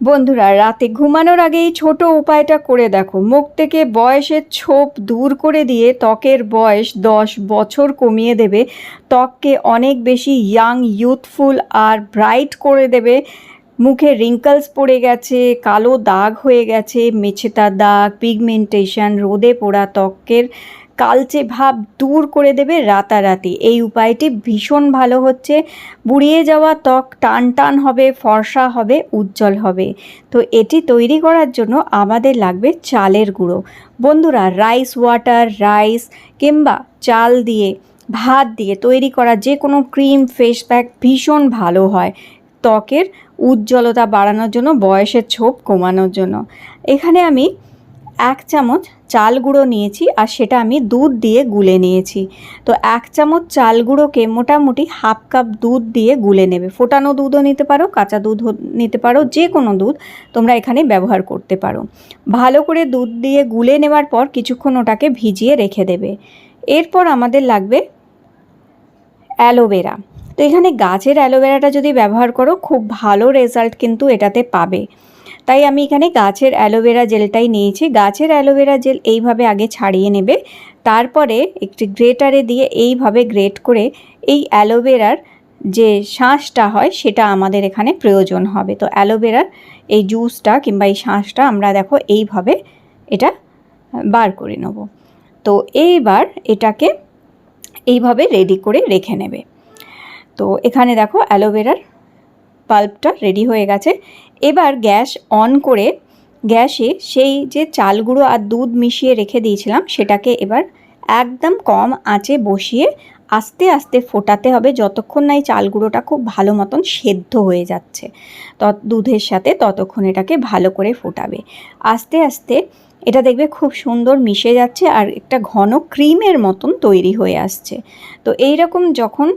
বন্ধুরা, রাতে ঘুমানোর আগে এই ছোট উপায়টা করে দেখো। মুখ থেকে বয়সের ছোপ দূর করে দিয়ে ত্বকের বয়স দশ বছর কমিয়ে দেবে। ত্বককে অনেক বেশি ইয়াং ইউথফুল আর ব্রাইট করে দেবে। মুখে রিঙ্কলস পড়ে গেছে, কালো দাগ হয়ে গেছে মেছেতা দাগ পিগমেন্টেশন রোদে পোড়া ত্বকের কালচে ভাব দূর করে দেবে রাতারাতি। এই উপায়টি ভীষণ ভালো হচ্ছে। বুড়িয়ে যাওয়া ত্বক টান টান হবে, ফর্সা হবে, উজ্জ্বল হবে। তো এটি তৈরি করার জন্য আমাদের লাগবে চালের গুঁড়ো। বন্ধুরা রাইস ওয়াটার রাইস কিংবা চাল দিয়ে, ভাত দিয়ে তৈরি করা যে কোনো ক্রিম ফেস প্যাক ভীষণ ভালো হয় ত্বকের উজ্জ্বলতা বাড়ানোর জন্য, বয়সের ছোপ কমানোর জন্য। এখানে আমি এক চামচ চাল গুঁড়ো নিয়েছি আর সেটা আমি দুধ দিয়ে গুলে নিয়েছি। তো এক চামচ চাল গুঁড়োকে মোটামুটি হাফ কাপ দুধ দিয়ে গুলে নেবে। ফোটানো দুধও নিতে পারো, কাঁচা দুধ নিতে পারো যে কোনো দুধ তোমরা এখানে ব্যবহার করতে পারো। ভালো করে দুধ দিয়ে গুলে নেওয়ার পর কিছুক্ষণ ওটাকে ভিজিয়ে রেখে দেবে। এরপর আমাদের লাগবে অ্যালোভেরা। তো এখানে গাছের অ্যালোভেরাটা যদি ব্যবহার করো, খুব ভালো রেজাল্ট কিন্তু এটাতে পাবে। তাই আমি এখানে গাছের অ্যালোভেরা জেলটাই নিয়েছি। গাছের অ্যালোভেরা জেল এইভাবে আগে ছাড়িয়ে নেবে। তারপরে একটি গ্রেটারে দিয়ে এইভাবে গ্রেট করে এই অ্যালোভেরার যে শাঁসটা হয়, সেটা আমাদের এখানে প্রয়োজন হবে। তো অ্যালোভেরার এই জুসটা কিংবা এই শাঁসটা আমরা দেখো এইভাবে এটা বার করে নেব। তো এইবার এটাকে এইভাবে রেডি করে রেখে নেবে। তো এখানে দেখো অ্যালোভেরার পাল্পটা রেডি হয়ে গেছে। এবার গ্যাস অন করে গ্যাসে সেই যে চাল গুঁড়ো আর দুধ মিশিয়ে রেখে দিয়েছিলাম, সেটাকে এবার একদম কম আঁচে বসিয়ে আস্তে আস্তে ফোটাতে হবে যতক্ষণ না এই চাল গুঁড়োটা খুব ভালো মতন সেদ্ধ হয়ে যাচ্ছে। তত দুধের সাথে ততক্ষণ এটাকে ভালো করে ফোটাবে। আস্তে আস্তে এটা দেখবে খুব সুন্দর মিশে যাচ্ছে আর একটা ঘন ক্রিমের মতন তৈরি হয়ে আসছে। তো এই রকম যখন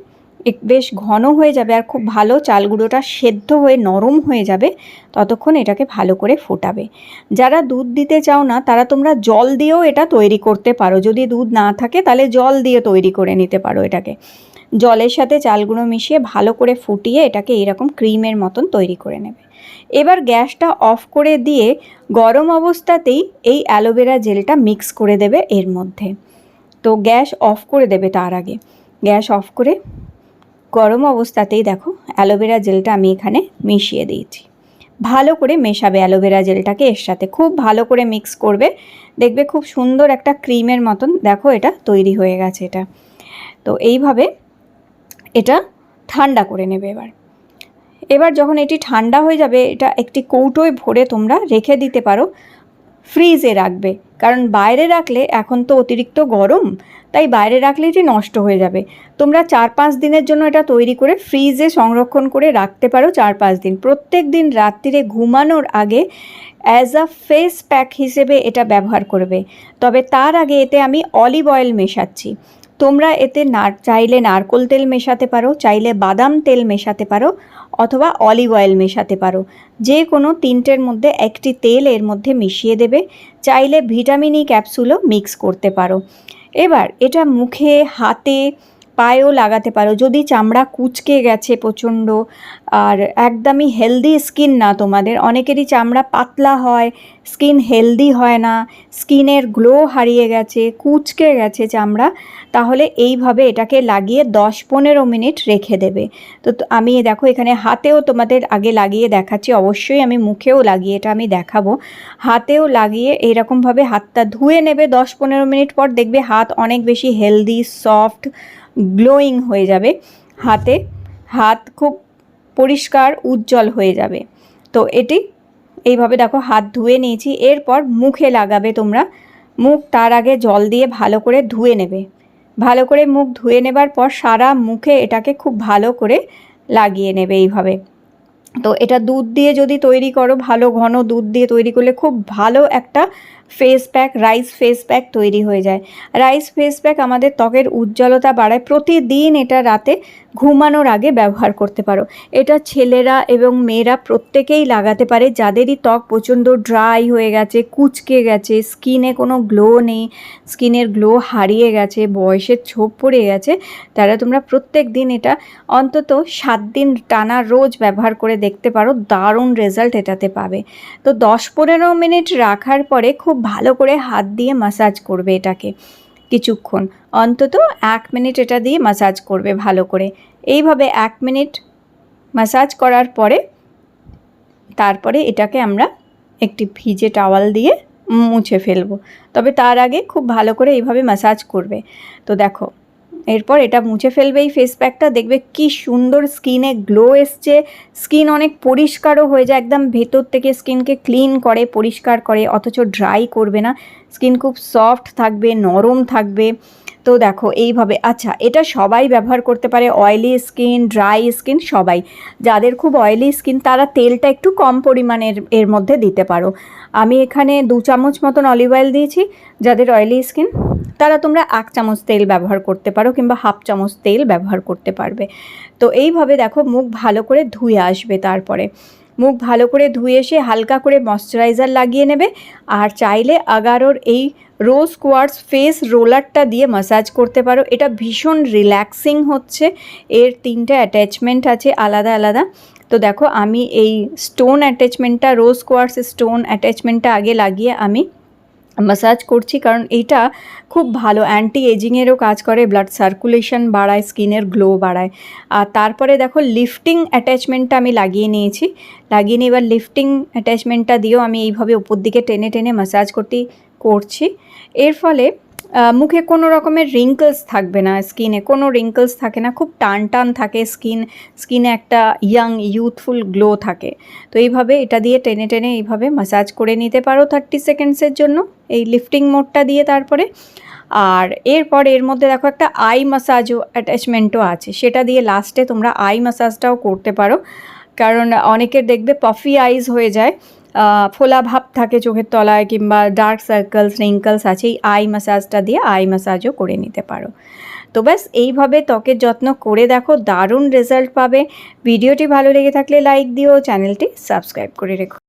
বেশ ঘন হয়ে যাবে আর খুব ভালো চাল গুঁড়োটা সেদ্ধ হয়ে নরম হয়ে যাবে, ততক্ষণ এটাকে ভালো করে ফোটাবে। যারা দুধ দিতে চাও না, তারা তোমরা জল দিয়েও এটা তৈরি করতে পারো। যদি দুধ না থাকে, তাহলে জল দিয়ে তৈরি করে নিতে পারো এটাকে। জলের সাথে চাল গুঁড়ো মিশিয়ে ভালো করে ফুটিয়ে এটাকে এরকম ক্রিমের মতন তৈরি করে নেবে। এবার গ্যাসটা অফ করে দিয়ে গরম অবস্থাতেই এই অ্যালোভেরা জেলটা মিক্স করে দেবে এর মধ্যে। তো গ্যাস অফ করে দেবে তার আগে। গ্যাস অফ করে গরম অবস্থাতেই দেখো অ্যালোভেরা জেলটা আমি এখানে মিশিয়ে দিয়েছি। ভালো করে মেশাবে অ্যালোভেরা জেলটাকে, এর সাথে খুব ভালো করে মিক্স করবে। দেখবে খুব সুন্দর একটা ক্রিমের মতন দেখো এটা তৈরি হয়ে গেছে এটা। তো এইভাবে এটা ঠান্ডা করে নেবে এবার। এবার যখন এটি ঠান্ডা হয়ে যাবে, এটা একটি কৌটোয় ভরে তোমরা রেখে দিতে পারো। ফ্রিজে রাখবে। কারণ বাইরে রাখলে এখন তো অতিরিক্ত গরম, তাই বাইরে রাখলে এটি নষ্ট হয়ে যাবে। তোমরা চার পাঁচ দিনের জন্য এটা তৈরি করে ফ্রিজে সংরক্ষণ করে রাখতে পারো চার পাঁচ দিন। প্রত্যেক দিন রাত্রিরে ঘুমানোর আগে অ্যাজ আ ফেস প্যাক হিসেবে এটা ব্যবহার করবে। তবে তার আগে এতে আমি অলিভ অয়েল মেশাচ্ছি। তোমরা এতে না চাইলে নারকোল তেল মেশাতে পারো, চাইলে বাদাম তেল মেশাতে পারো, অথবা অলিভ অয়েল মেশাতে পারো। যে কোনো তিনটের মধ্যে একটি তেল এর মধ্যে মিশিয়ে দেবে, চাইলে ভিটামিন ই ক্যাপসুলও মিক্স করতে পারো। এবার এটা মুখে, হাতে পায়েও লাগাতে পারো। যদি চামড়া কুচকে গেছে প্রচণ্ড, আর একদমই হেলদি স্কিন না তোমাদের, অনেকেরই চামড়া পাতলা হয় স্কিন হেলদি হয় না স্কিনের গ্লো হারিয়ে গেছে, কুচকে গেছে চামড়া, তাহলে এইভাবে এটাকে লাগিয়ে দশ পনেরো মিনিট রেখে দেবে। তো আমি দেখো এখানে হাতেও তোমাদের আগে লাগিয়ে দেখাচ্ছি, অবশ্যই আমি মুখেও লাগিয়ে এটা আমি দেখাবো। হাতেও লাগিয়ে এইরকমভাবে হাতটা ধুয়ে নেবে দশ পনেরো মিনিট পর, দেখবে হাত অনেক বেশি হেলদি সফট গ্লোয়িং হয়ে যাবে। হাতে হাত খুব পরিষ্কার, উজ্জ্বল হয়ে যাবে। তো এটি এইভাবে দেখো, হাত ধুয়ে নিয়েছি। এরপর মুখে লাগাবে তোমরা। মুখ তার আগে জল দিয়ে ভালো করে ধুয়ে নেবে। ভালো করে মুখ ধুয়ে নেবার পর সারা মুখে এটাকে খুব ভালো করে লাগিয়ে নেবে এইভাবে। তো এটা দুধ দিয়ে যদি তৈরি করো, ভালো ঘন দুধ দিয়ে তৈরি করলে খুব ভালো একটা face pack rice face pack তৈরি হয়ে যায়। রাইস ফেস প্যাক আমাদের ত্বকের উজ্জ্বলতা বাড়ায়। প্রতিদিন এটা রাতে ঘুমানোর আগে ব্যবহার করতে পারো। এটা ছেলেরা এবং মেয়েরা প্রত্যেকেই লাগাতে পারে। যাদেরই ত্বক প্রচণ্ড ড্রাই হয়ে গেছে, কুচকে গেছে, স্কিনে কোনো গ্লো নেই, স্কিনের গ্লো হারিয়ে গেছে, বয়সের ছোপ পড়ে গেছে, তারা তোমরা প্রত্যেক দিন এটা অন্তত সাত দিন টানা রোজ ব্যবহার করে দেখতে পারো, দারুণ রেজাল্ট এটাতে পাবে। তো দশ পনেরো মিনিট রাখার পরে খুব ভালো করে হাত দিয়ে মাসাজ করবে এটাকে। কিছুক্ষণ, অন্তত এক মিনিট এটা দিয়ে মাসাজ করবে ভালো করে। এইভাবে এক মিনিট মাসাজ করার পরে, তারপরে এটাকে আমরা একটি ভিজে টাওয়াল দিয়ে মুছে ফেলব। তবে তার আগে খুব ভালো করে এইভাবে মাসাজ করবে। তো দেখো এরপর এটা মুছে ফেলবে এই ফেস প্যাকটা দেখবে কি সুন্দর স্কিনে গ্লো এসছে। স্কিন অনেক পরিষ্কারও হয়ে যায়। একদম ভেতর থেকে স্কিনকে ক্লিন করে, পরিষ্কার করে, অথচ ড্রাই করবে না। স্কিন খুব সফট থাকবে, নরম থাকবে। তো দেখো, এইভাবে আচ্ছা এটা সবাই ব্যবহার করতে পারে অয়েলি স্কিন ড্রাই স্কিন সবাই। যাদের খুব অয়েলি স্কিন তারা তেলটা একটু কম পরিমাণের, এর মধ্যে দিতে পারো। আমি এখানে দু চামচ মতন অলিভ অয়েল দিয়েছি, যাদের অয়েলি স্কিন তারা তোমরা এক চামচ তেল ব্যবহার করতে পারো, কিংবা হাফ চামচ তেল ব্যবহার করতে পারবে। তো এইভাবে দেখো, মুখ ভালো করে ধুয়ে আসবে তারপরে। মুখ ভালো করে ধুয়ে এসে হালকা করে ময়শ্চারাইজার লাগিয়ে নেবে। আর চাইলে আগারোর এই রোজ কোয়ার্স ফেস রোলারটা দিয়ে মাসাজ করতে পারো। এটা ভীষণ রিল্যাক্সিং হচ্ছে। এর তিনটা অ্যাটাচমেন্ট আছে আলাদা আলাদা। তো দেখো, আমি এই স্টোন অ্যাটাচমেন্টটা রোজ কোয়ার্স স্টোন অ্যাটাচমেন্টটা আগে লাগিয়ে আমি মাসাজ করছি, কারণ এটা খুব ভালো অ্যান্টি এজিংয়েরও কাজ করে ব্লাড সার্কুলেশন বাড়ায় স্কিনের গ্লো বাড়ায়। আর তারপরে দেখো লিফটিং অ্যাটাচমেন্টটা আমি লাগিয়ে নিয়েছি। লাগিয়ে নিয়ে এবার লিফটিং অ্যাটাচমেন্টটা দিয়েও আমি এইভাবে উপর দিকে টেনে টেনে ম্যাসাজ করতে করছি। এর ফলে মুখে কোনো রকমের রিঙ্কলস থাকবে না স্কিনে কোনো রিঙ্কলস থাকে না, খুব টান টান থাকে স্কিন স্কিনে একটা ইয়াং ইউথফুল গ্লো থাকে। তো এইভাবে এটা দিয়ে টেনে টেনে এইভাবে মাসাজ করে নিতে পারো থার্টি সেকেন্ডসের জন্য, এই লিফটিং মোডটা দিয়ে তারপরে। আর এরপর এর মধ্যে দেখো একটা আই মাসাজও অ্যাটাচমেন্টও আছে, সেটা দিয়ে লাস্টে তোমরা আই মাসাজটাও করতে পারো। কারণ অনেকের দেখবে পফি আইজ হয়ে যায় ফোলা ভাব থাকে চোখের তলায় কিংবা ডার্ক সার্কেলস রিঙ্কলস আছে, এই আই ম্যাসাজটা দিয়ে আই মাসাজও করে নিতে পারো। তো ব্যাস, এইভাবে ত্বকের যত্ন করে দেখো, দারুণ রেজাল্ট পাবে। ভিডিওটি ভালো লেগে থাকলে লাইক দিও চ্যানেলটি সাবস্ক্রাইব করে রেখো।